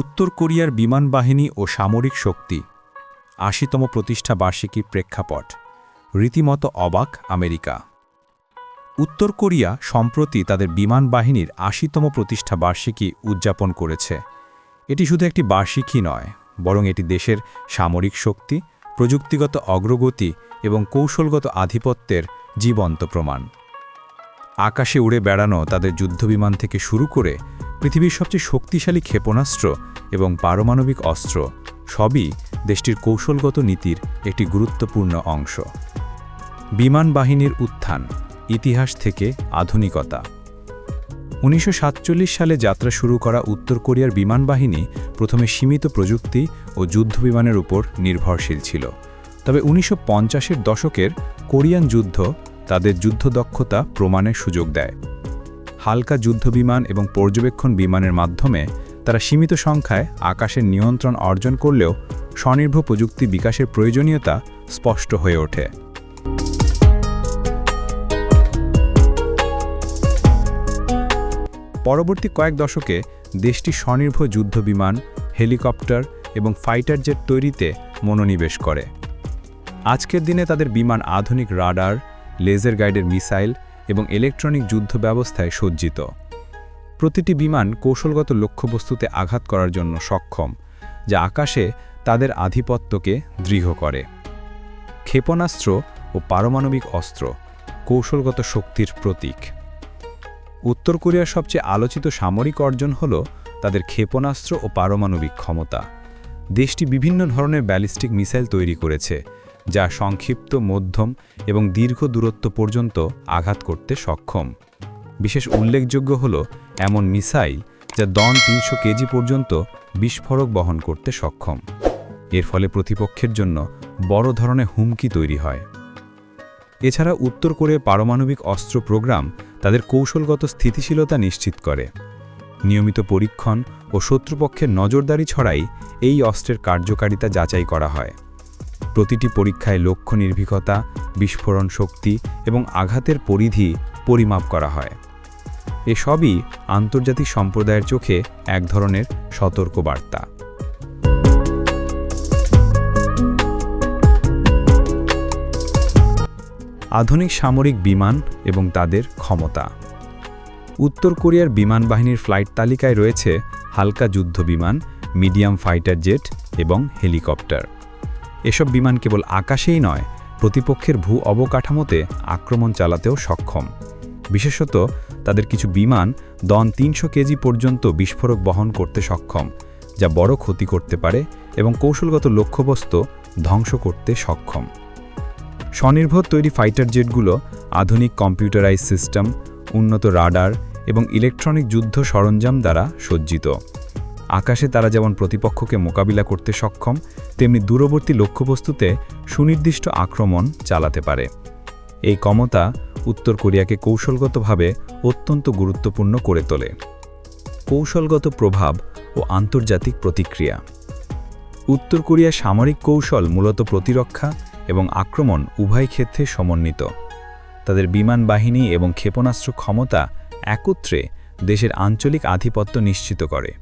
উত্তর কোরিয়ার বিমান বাহিনী ও সামরিক শক্তি। আশিতম প্রতিষ্ঠা বার্ষিকী প্রেক্ষাপট। রীতিমতো অবাক আমেরিকা। উত্তর কোরিয়া সম্প্রতি তাদের বিমান বাহিনীর আশিতম প্রতিষ্ঠা বার্ষিকী উদযাপন করেছে। এটি শুধু একটি বার্ষিকী নয়, বরং এটি দেশের সামরিক শক্তি, প্রযুক্তিগত অগ্রগতি এবং কৌশলগত আধিপত্যের জীবন্ত প্রমাণ। আকাশে উড়ে বেড়ানো তাদের যুদ্ধবিমান থেকে শুরু করে পৃথিবীর সবচেয়ে শক্তিশালী ক্ষেপণাস্ত্র এবং পারমাণবিক অস্ত্র, সবই দেশটির কৌশলগত নীতির একটি গুরুত্বপূর্ণ অংশ। বিমান বাহিনীর উত্থান, ইতিহাস থেকে আধুনিকতা। উনিশশো সাতচল্লিশ সালে যাত্রা শুরু করা উত্তর কোরিয়ার বিমান বাহিনী প্রথমে সীমিত প্রযুক্তি ও যুদ্ধবিমানের উপর নির্ভরশীল ছিল। তবে উনিশশো পঞ্চাশের দশকের কোরিয়ান যুদ্ধ তাদের যুদ্ধদক্ষতা প্রমাণের সুযোগ দেয়। হালকা যুদ্ধবিমান এবং পর্যবেক্ষণ বিমানের মাধ্যমে তারা সীমিত সংখ্যায় আকাশের নিয়ন্ত্রণ অর্জন করলেও স্বনির্ভর প্রযুক্তি বিকাশের প্রয়োজনীয়তা স্পষ্ট হয়ে ওঠে। পরবর্তী কয়েক দশকে দেশটি স্বনির্ভর যুদ্ধবিমান, হেলিকপ্টার এবং ফাইটার জেট তৈরিতে মনোনিবেশ করে। আজকের দিনে তাদের বিমান আধুনিক রাডার, লেজার গাইডের মিসাইল এবং ইলেকট্রনিক যুদ্ধ ব্যবস্থায় সজ্জিত। প্রতিটি বিমান কৌশলগত লক্ষ্যবস্তুতে আঘাত করার জন্য সক্ষম, যা আকাশে তাদের আধিপত্যকে দৃঢ় করে। ক্ষেপণাস্ত্র ও পারমাণবিক অস্ত্র কৌশলগত শক্তির প্রতীক। উত্তর কোরিয়ার সবচেয়ে আলোচিত সামরিক অর্জন হল তাদের ক্ষেপণাস্ত্র ও পারমাণবিক ক্ষমতা। দেশটি বিভিন্ন ধরনের ব্যালিস্টিক মিসাইল তৈরি করেছে যা সংক্ষিপ্ত, মধ্যম এবং দীর্ঘ দূরত্ব পর্যন্ত আঘাত করতে সক্ষম। বিশেষ উল্লেখযোগ্য হল এমন মিসাইল যা দন তিনশো কেজি পর্যন্ত বিস্ফোরক বহন করতে সক্ষম। এর ফলে প্রতিপক্ষের জন্য বড় ধরনের হুমকি তৈরি হয়। এছাড়া উত্তর কোরিয়ার পারমাণবিক অস্ত্র প্রোগ্রাম তাদের কৌশলগত স্থিতিশীলতা নিশ্চিত করে। নিয়মিত পরীক্ষণ ও শত্রুপক্ষের নজরদারি ছড়াই এই অস্ত্রের কার্যকারিতা যাচাই করা হয়। প্রতিটি পরীক্ষায় লক্ষ্য নির্ভীকতা, বিস্ফোরণ শক্তি এবং আঘাতের পরিধি পরিমাপ করা হয়। এসবই আন্তর্জাতিক সম্প্রদায়ের চোখে এক ধরনের সতর্ক বার্তা আধুনিক সামরিক বিমান এবং তাদের ক্ষমতা। উত্তর কোরিয়ার বিমান বাহিনীর ফ্লাইট তালিকায় রয়েছে হালকা যুদ্ধ বিমান, মিডিয়াম ফাইটার জেট এবং হেলিকপ্টার। এসব বিমান কেবল আকাশেই নয়, প্রতিপক্ষের ভূ অবকাঠামোতে আক্রমণ চালাতেও সক্ষম। বিশেষত তাদের কিছু বিমান দন তিনশো কেজি পর্যন্ত বিস্ফোরক বহন করতে সক্ষম, যা বড় ক্ষতি করতে পারে এবং কৌশলগত লক্ষ্যবস্তু ধ্বংস করতে সক্ষম। স্বনির্ভর তৈরি ফাইটার জেটগুলো আধুনিক কম্পিউটারাইজ সিস্টেম, উন্নত রাডার এবং ইলেকট্রনিক যুদ্ধ সরঞ্জাম দ্বারা সজ্জিত। আকাশে তারা যেমন প্রতিপক্ষকে মোকাবিলা করতে সক্ষম, তেমনি দূরবর্তী লক্ষ্যবস্তুতে সুনির্দিষ্ট আক্রমণ চালাতে পারে। এই ক্ষমতা উত্তর কোরিয়াকে কৌশলগতভাবে অত্যন্ত গুরুত্বপূর্ণ করে তোলে। কৌশলগত প্রভাব ও আন্তর্জাতিক প্রতিক্রিয়া। উত্তর কোরিয়ার সামরিক কৌশল মূলত প্রতিরক্ষা এবং আক্রমণ উভয় ক্ষেত্রে সমন্বিত। তাদের বিমান বাহিনী এবং ক্ষেপণাস্ত্র ক্ষমতা একত্রে দেশের আঞ্চলিক আধিপত্য নিশ্চিত করে।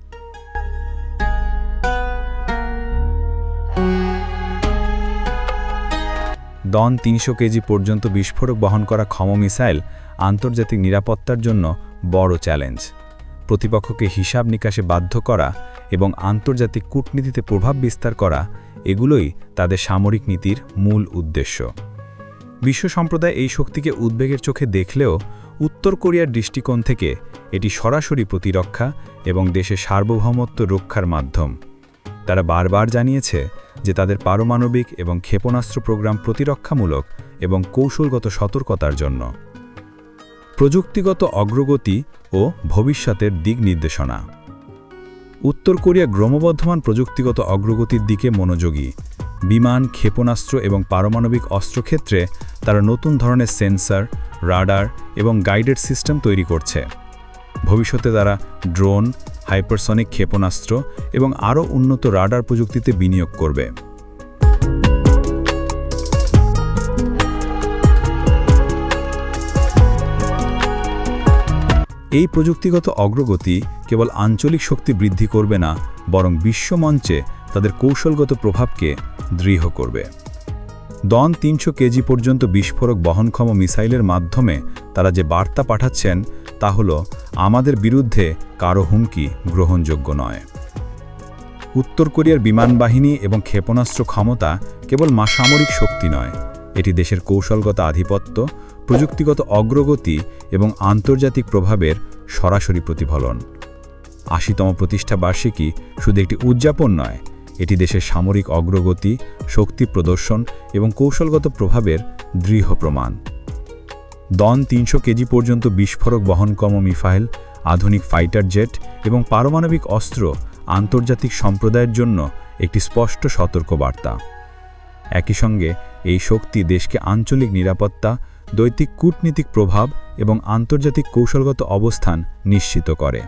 দন তিনশো কেজি পর্যন্ত বিস্ফোরক বহন করা ক্ষম মিসাইল আন্তর্জাতিক নিরাপত্তার জন্য বড় চ্যালেঞ্জ। প্রতিপক্ষকে হিসাব নিকাশে বাধ্য করা এবং আন্তর্জাতিক কূটনীতিতে প্রভাব বিস্তার করা, এগুলোই তাদের সামরিক নীতির মূল উদ্দেশ্য। বিশ্ব সম্প্রদায় এই শক্তিকে উদ্বেগের চোখে দেখলেও উত্তর কোরিয়ার দৃষ্টিকোণ থেকে এটি সরাসরি প্রতিরক্ষা এবং দেশের সার্বভৌমত্ব রক্ষার মাধ্যম। তারা বারবার জানিয়েছে যে তাদের পারমাণবিক এবং ক্ষেপণাস্ত্র প্রোগ্রাম প্রতিরক্ষামূলক এবং কৌশলগত সতর্কতার জন্য। প্রযুক্তিগত অগ্রগতি ও ভবিষ্যতের দিক নির্দেশনা। উত্তর কোরিয়া ক্রমবর্ধমান প্রযুক্তিগত অগ্রগতির দিকে মনোযোগী। বিমান, ক্ষেপণাস্ত্র এবং পারমাণবিক অস্ত্রক্ষেত্রে তারা নতুন ধরনের সেন্সর, রাডার এবং গাইডেড সিস্টেম তৈরি করছে। ভবিষ্যতে তারা ড্রোন হাইপারসনিক ক্ষেপণাস্ত্র এবং আরও উন্নত রাডার প্রযুক্তিতে বিনিয়োগ করবে। এই প্রযুক্তিগত অগ্রগতি কেবল আঞ্চলিক শক্তি বৃদ্ধি করবে না, বরং বিশ্বমঞ্চে তাদের কৌশলগত প্রভাবকে দৃঢ় করবে। দন তিনশো কেজি পর্যন্ত বিস্ফোরক বহনক্ষম মিসাইলের মাধ্যমে তারা যে বার্তা পাঠাচ্ছেন তা হল, আমাদের বিরুদ্ধে কারও হুমকি গ্রহণযোগ্য নয়। উত্তর কোরিয়ার বিমান বাহিনী এবং ক্ষেপণাস্ত্র ক্ষমতা কেবল মা সামরিক শক্তি নয়, এটি দেশের কৌশলগত আধিপত্য, প্রযুক্তিগত অগ্রগতি এবং আন্তর্জাতিক প্রভাবের সরাসরি প্রতিফলন। আশিতম প্রতিষ্ঠা বার্ষিকী শুধু একটি উদযাপন নয়, এটি দেশের সামরিক অগ্রগতি, শক্তি প্রদর্শন এবং কৌশলগত প্রভাবের দৃঢ় প্রমাণ। দন তিনশো কেজি পর্যন্ত বিস্ফোরক বহনক্ষম মিসাইল আধুনিক ফাইটার জেট এবং পারমাণবিক অস্ত্র আন্তর্জাতিক সম্প্রদায়ের জন্য একটি স্পষ্ট সতর্কবার্তা। একই সঙ্গে এই শক্তি দেশকে আঞ্চলিক নিরাপত্তা, দৈতিক কূটনীতিক প্রভাব এবং আন্তর্জাতিক কৌশলগত অবস্থান নিশ্চিত করে।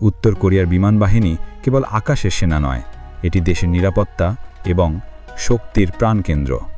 উত্তর কোরিয়ার বিমান বাহিনী কেবল আকাশের সেনা নয়, এটি দেশের নিরাপত্তা এবং শক্তির প্রাণকেন্দ্র।